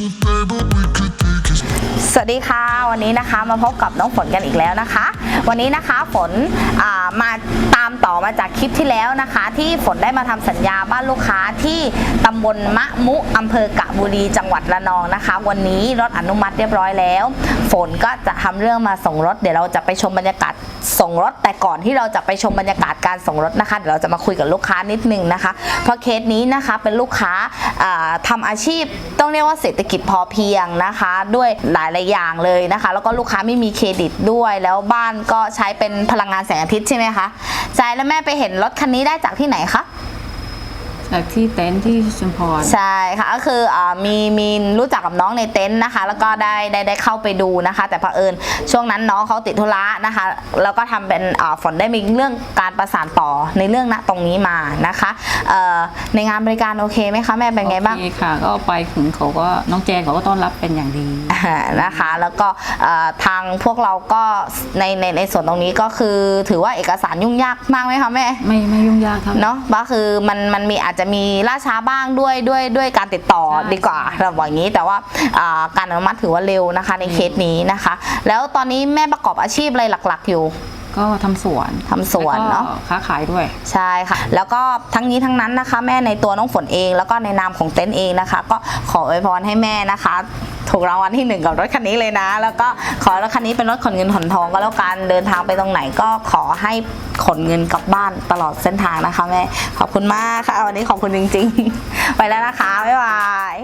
Baby. วัสดีค่ะ วันนี้นะคะมาพบกับน้องฝนกันอีกแล้วนะคะ วันนี้นะคะฝนมาตามต่อมาจากคลิปที่แล้วนะคะ ที่ฝนได้มาทำสัญญาบ้านลูกค้าที่ตำบลมะมุอำเภอกะบุรีจังหวัดระนองนะคะ วันนี้รถอนุมัติเรียบร้อยแล้ว ฝนก็จะทำเรื่องมาส่งรถ เดี๋ยวเราจะไปชมบรรยากาศส่งรถ แต่ก่อนที่เราจะไปชมบรรยากาศการส่งรถนะคะเดี๋ยวเราจะมาคุยกับลูกค้านิดนึงนะคะ เพราะเคสนี้นะคะเป็นลูกค้าอ่าทำอาชีพต้องเรียกว่าเศรษฐกิจพอเพียงนะคะ ด้วยหลายๆ อย่างเลยนะคะ แล้วก็ลูกค้าไม่มีเครดิตด้วย แล้วบ้านก็ใช้เป็นพลังงานแสงอาทิตย์ใช่ไหมคะใจแล้วแม่ไปเห็นรถคันนี้ได้จากที่ไหนคะ จากที่เต็นท์ที่ชุมพร ใช่ค่ะก็คืออามีมีรู้จักกับน้องในเต็นท์นะคะ แล้วก็ได้ได้ได้เข้าไปดูนะคะ แต่เผอิญช่วงนั้นน้องเขาติดธุระนะคะ แล้วก็ทำเป็นอ่าฝนได้มีเรื่องการประสานต่อในเรื่องณตรงนี้มานะคะเอ่อในงานบริการโอเคไหมคะแม่เป็นไงบ้าง โอเคค่ะ ก็ไปถึงเขาก็น้องแจงเขาก็ต้อนรับเป็นอย่างดี อ่านะคะแล้วก็เอ่อทางพวกเราก็ในในในส่วนตรงนี้ก็คือถือว่าเอกสารยุ่งยากมากไหมคะแม่ไม่ไม่ยุ่งยากเท่าไหร่ เนาะก็คือมันมันมีอาจจะมีล่าช้าบ้างด้วยด้วยด้วยการติดต่อใช่ดีกว่าใช่เราบอกอย่างนี้แต่ว่าอ่าการอนุมัติถือว่าเร็วนะคะในเคสนี้นะคะ แล้วตอนนี้แม่ประกอบอาชีพอะไรหลักๆอยู่ก็ทำสวนทำสวนเนอะแล้วก็ค้าขายด้วยใช่ค่ะ แล้วก็ทั้งนี้ทั้งนั้นนะคะ แม่ในตัวน้องฝนเอง แล้วก็ในนามของเต็นท์เองนะคะ ก็ขออวยพรให้แม่นะคะ ถูกรางวัลที่หนึ่งกับรถคันนี้เลยนะ แล้วก็ขอรถคันนี้เป็นรถขนเงินขนทองก็แล้วกันเดินทางไปตรงไหนก็ขอให้ขนเงินกลับบ้านตลอดเส้นทางนะคะแม่ขอบคุณมากค่ะวันนี้ขอบคุณจริง ๆ ไปแล้วนะคะบ๊ายบาย